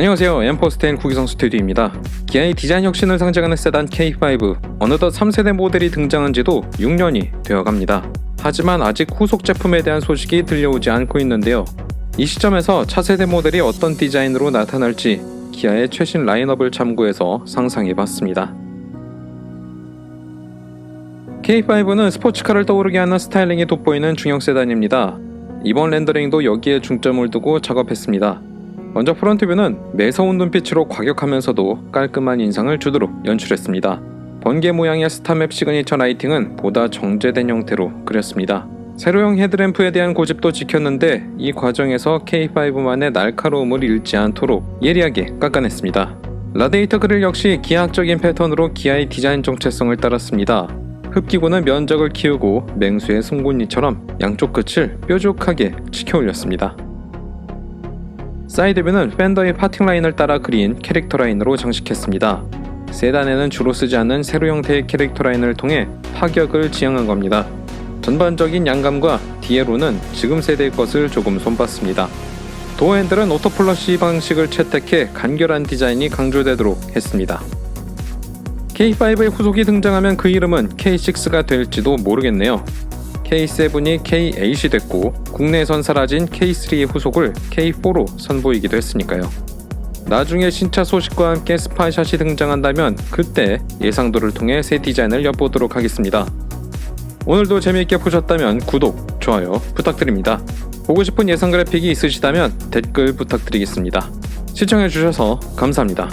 안녕하세요. 엠포스테인 구기성 스튜디오입니다. 기아의 디자인 혁신을 상징하는 세단 K5 어느덧 3세대 모델이 등장한 지도 6년이 되어갑니다. 하지만 아직 후속 제품에 대한 소식이 들려오지 않고 있는데요. 이 시점에서 차세대 모델이 어떤 디자인으로 나타날지 기아의 최신 라인업을 참고해서 상상해봤습니다. K5는 스포츠카를 떠오르게 하는 스타일링이 돋보이는 중형 세단입니다. 이번 렌더링도 여기에 중점을 두고 작업했습니다. 먼저 프론트뷰는 매서운 눈빛으로 과격하면서도 깔끔한 인상을 주도록 연출했습니다. 번개 모양의 스타맵 시그니처 라이팅은 보다 정제된 형태로 그렸습니다. 세로형 헤드램프에 대한 고집도 지켰는데 이 과정에서 K5만의 날카로움을 잃지 않도록 예리하게 깎아냈습니다. 라데이터 그릴 역시 기하학적인 패턴으로 기아의 디자인 정체성을 따랐습니다. 흡기구는 면적을 키우고 맹수의 송곳니처럼 양쪽 끝을 뾰족하게 치켜 올렸습니다. 사이드뷰는 팬더의 파팅 라인을 따라 그린 캐릭터 라인으로 장식했습니다. 세단에는 주로 쓰지 않는 세로 형태의 캐릭터 라인을 통해 파격을 지향한 겁니다. 전반적인 양감과 뒤에로는 지금 세대의 것을 조금 손봤습니다. 도어 핸들은 오토플러시 방식을 채택해 간결한 디자인이 강조되도록 했습니다. K5의 후속이 등장하면 그 이름은 K6가 될지도 모르겠네요. K7이 K8이 됐고 국내에선 사라진 K3의 후속을 K4로 선보이기도 했으니까요. 나중에 신차 소식과 함께 스파이샷이 등장한다면 그때 예상도를 통해 새 디자인을 엿보도록 하겠습니다. 오늘도 재미있게 보셨다면 구독, 좋아요 부탁드립니다. 보고 싶은 예상 그래픽이 있으시다면 댓글 부탁드리겠습니다. 시청해주셔서 감사합니다.